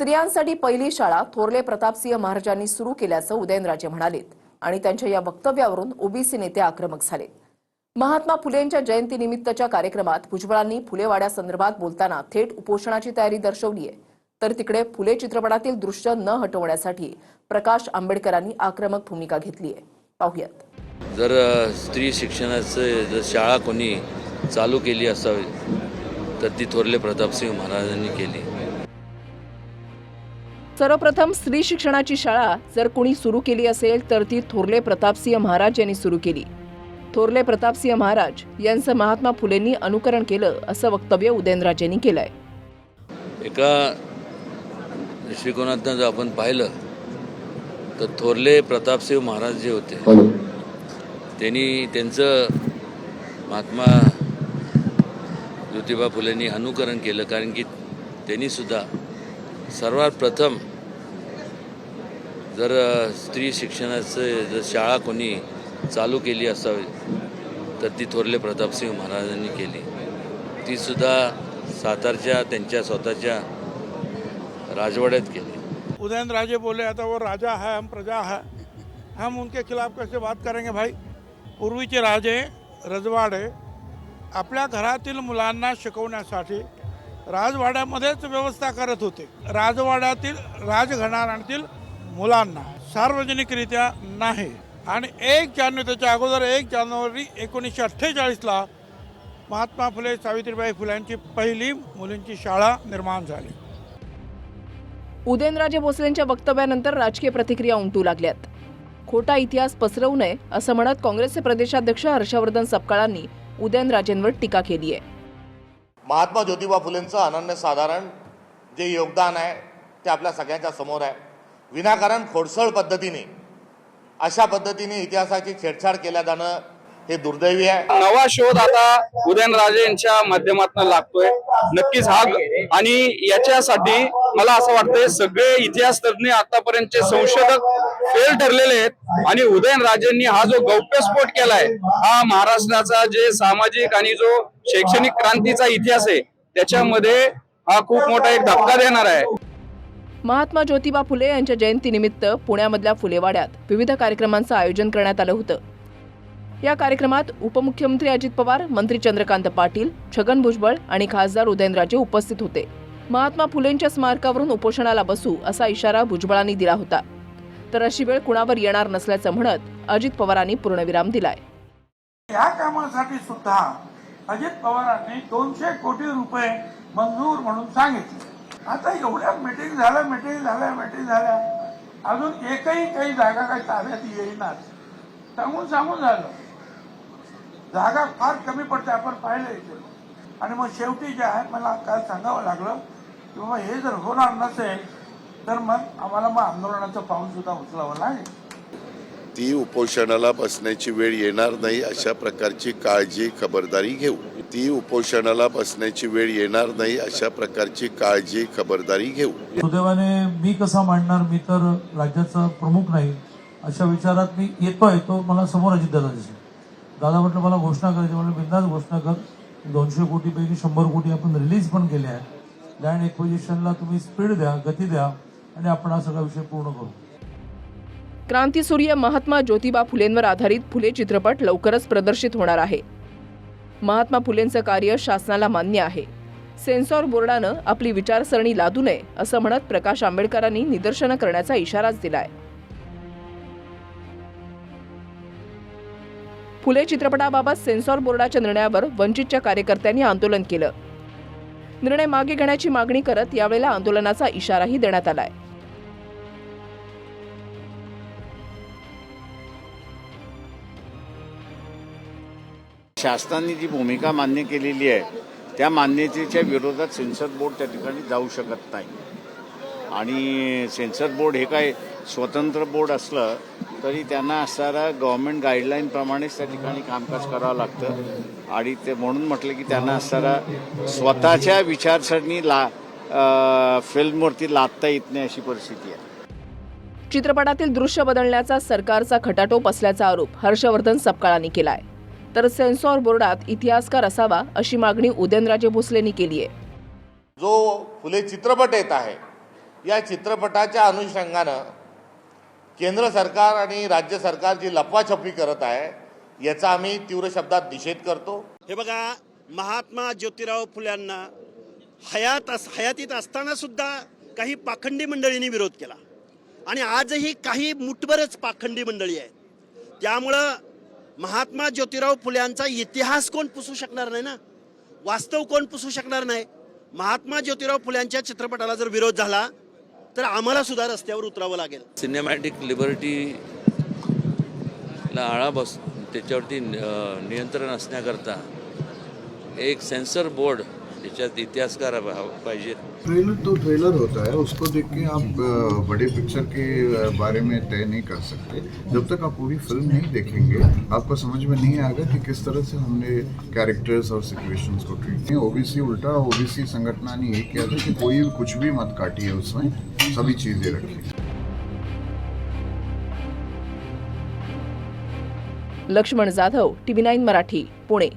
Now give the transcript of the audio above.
स्त्रियांसाठी पहिली शाळा थोरले प्रतापसिंह महाराजांनी सुरू केल्याचं उदयनराजे म्हणालेत आणि त्यांच्या या वक्तव्यावरून ओबीसी नेते आक्रमक झाले. महात्मा फुलेंच्या जयंतीनिमित्तच्या कार्यक्रमात भुजबळांनी फुलेवाड्यासंदर्भात बोलताना थेट उपोषणाची तयारी दर्शवली आहे. तर तिकडे फुले चित्रपटातील दृश्य न हटवण्यासाठी प्रकाश आंबेडकरांनी आक्रमक भूमिका घेतली आहे. पाहुयात. जर स्त्री शिक्षणाचं जर शाळा कोणी चालू केली असावी तर ती थोरले प्रतापसिंह महाराजांनी केली. सर्वप्रथम स्त्री शिक्षणाची शाळा जर कुणी सुरू केली असेल तर ती थोरले प्रतापसिंह महाराज यांनी सुरू केली. थोरले प्रतापसिंह महाराज यांचं महात्मा फुलेंनी अनुकरण केलं असं वक्तव्य उदयनराजेंनी केलंय. एका दृष्टिकोनातनं जर आपण पाहिलं तर थोरले प्रतापसिंह महाराज जे होते त्यांनी त्यांचं महात्मा ज्योतिबा फुलेंनी अनुकरण केलं कारण की त्यांनी सुद्धा सर्वात प्रथम जर स्त्री शिक्षणाचं जर शाळा कोणी चालू केली असावी तर ती थोरले प्रतापसिंह महाराजांनी केली. तीसुद्धा सातारच्या त्यांच्या स्वतःच्या राजवाड्यात केली. उदयनराजे बोले आता वो राजा है हम प्रजा है. हम उनके खिलाफ कैसे बात करेंगे भाई? पूर्वीचे राजे रजवाडे आपल्या घरातील मुलांना शिकवण्यासाठी राजवाड्यामध्येच व्यवस्था करत होते. राजवाड्यातील राजघराण्यातील मुलांना सार्वजनिकरित्या नाही. आणि एक जानेवारी त्याच्या अगोदर एक जानेवारी एकोणीसशे अठ्ठेचाळीसला महात्मा फुले सावित्रीबाई फुल्यांची पहिली मुलींची शाळा निर्माण झाली. उदयनराजे भोसलेंच्या वक्तव्यानंतर राजकीय प्रतिक्रिया उमटू लागल्यात. खोटा इतिहास पसरवू नये असं म्हणत काँग्रेसचे प्रदेशाध्यक्ष हर्षवर्धन सपकाळांनी उदयनराजेंवर टीका केली आहे. महात्मा ज्योतिबा फुलेंचं अनन्यसाधारण जे योगदान आहे ते आपल्या सगळ्यांच्या समोर आहे. विनाकारण खोडसळ पद्धतीने अशा पद्धतीने इतिहासाची छेडछाड केल्या जाणं हे दुर्दैवी आहे. नवा शोध आता उदयनराजे यांच्या माध्यमातून लागतोय. नक्कीच हा आणि याच्यासाठी मला असं वाटतंय सगळे इतिहास तज्ञ आतापर्यंतचे संशोधक फेल ठरलेले आहेत आणि उदयनराजेंनी हा जो गौप्यस्फोट केलाय हा महाराष्ट्राचा जे सामाजिक आणि जो शैक्षणिक क्रांतीचा इतिहास आहे त्याच्यामध्ये हा खूप मोठा एक धक्का देणार आहे. महात्मा ज्योतिबा फुले यांच्या जयंतीनिमित्त पुण्यामधल्या फुलेवाड्यात विविध कार्यक्रमांचं आयोजन करण्यात आलं होतं. या कार्यक्रमात उपमुख्यमंत्री अजित पवार मंत्री चंद्रकांत पाटील छगन भुजबळ आणि खासदार उदयनराजे उपस्थित होते. महात्मा फुलेंच्या स्मारकावरून उपोषणाला बसू असा इशारा भुजबळांनी दिला होता. तर अशी वेळ कुणावर येणार नसल्याचं म्हणत अजित पवारांनी पूर्णविराम दिलाय. या कामासाठी सुद्धा अजित पवारांनी दोनशे कोटी रुपये मंजूर म्हणून सांगितले. आता एवढ्या मिटिंग झाल्या मिटिंग झाल्या मिटिंग झाल्या. अजून एकही काही जागा काही ताब्यात येईनाच सांगून सांगून झालं. जागा फार कमी पडते आपण पाहिलं इथे आणि मग शेवटी जे आहे मला काल सांगावं लागलं की बाबा हे जर होणार नसेल तर मग आम्हाला मग आंदोलनाचं पाऊल सुद्धा उचलावं लागेल. ती उपोषणाला बसण्याची वेळ येणार नाही अशा प्रकारची काळजी खबरदारी घेऊ. ती उपोषणाला बसण्याची वेळ येणार नाही अशा प्रकारची काळजी खबरदारी घेऊ. सुदैवाने मी कसा मांडणार? मी तर राज्याचा प्रमुख नाही. अशा विचारात मी येतोय तो मला समोर अजितदादा दिसले. दादा म्हटलं मला घोषणा करायची म्हटलं बिंदास घोषणा कर. दोनशे कोटीपैकी शंभर कोटी आपण रिलीज पण केले आहे लँड एक्विजिशनला तुम्ही स्पीड द्या गती द्या आणि आपण हा सगळा विषय पूर्ण करू. क्रांतीसूर्य महात्मा ज्योतिबा फुलेंवर आधारित फुले चित्रपट लवकरच प्रदर्शित होणार आहे. महात्मा फुलेंचं कार्य शासनाला मान्य आहे. सेन्सॉर बोर्डानं आपली विचारसरणी लादू नये असं म्हणत प्रकाश आंबेडकरांनी निदर्शनं करण्याचा इशाराच दिलाय. फुले चित्रपटाबाबत सेन्सॉर बोर्डाच्या निर्णयावर वंचितच्या कार्यकर्त्यांनी आंदोलन केलं. निर्णय मागे घेण्याची मागणी करत यावेळेला आंदोलनाचा इशाराही देण्यात आलाय. शासनाने जी भूमिका मान्य केलेली आहे त्या मान्यतेच्या विरोधात सेन्सर बोर्ड त्या ठिकाणी जाऊ शकत नाही. आणि सेन्सर बोर्ड हे काय स्वतंत्र बोर्ड असलं तरी त्यांना असणारा गव्हर्नमेंट गाईडलाईनप्रमाणेच त्या ठिकाणी कामकाज करावं लागतं. आणि ते म्हणून म्हटलं की त्यांना असणारा स्वतःच्या विचारसरणी ला फिल्मवरती लादता येत नाही अशी परिस्थिती आहे. चित्रपटातील दृश्य बदलण्याचा सरकारचा खटाटोप असल्याचा आरोप हर्षवर्धन सपकाळांनी केला आहे तर सेन्सॉर बोर्डात इतिहासकार असावा अशी मागणी उदयनराजे भोसलेंनी केली आहे. जो फुले चित्रपट येत आहे या चित्रपटाच्या अनुषंगानं केंद्र सरकार आणि राज्य सरकार जी लपवाछपवी करत आहे याचा आम्ही तीव्र शब्दात निषेध करतो. हे बघा महात्मा ज्योतिराव फुल्यांना हयात अस हयातीत असताना सुद्धा काही पाखंडी मंडळींनी विरोध केला. आणि आजही काही मुठभरच पाखंडी मंडळी आहेत. त्यामुळं महात्मा ज्योतिराव फुल्यांचा इतिहास कोण पुसू शकणार नाही ना? वास्तव कोण पुसू शकणार नाही? महात्मा ज्योतिराव फुल्यांच्या चित्रपटाला जर विरोध झाला तर आम्हाला सुद्धा रस्त्यावर उतरावं लागेल. सिनेमॅटिक लिबर्टीला आळा बस त्याच्यावरती नियंत्रण असण्याकरता एक सेन्सर बोर्ड त्याच्यात इतिहासकार पाहिजेत ट्रेलर तो ट्रेलर होता है उसको देख के आप बड़े पिक्चर के बारे में तय नहीं कर सकते। जब तक आप पूरी फ़िल्म नहीं देखेंगे आपको समझ में नहीं आएगा कि किस तरह से हमने कैरेक्टर्स और सिचुएशंस को ट्रीट किया ओबीसी उल्टा ओबीसी संगठना ने ये किया था कि कोई कुछ भी मत काटिए उसमें सभी चीज़ें रखिए। Laxman Jadhav TV nine Marathi Pune.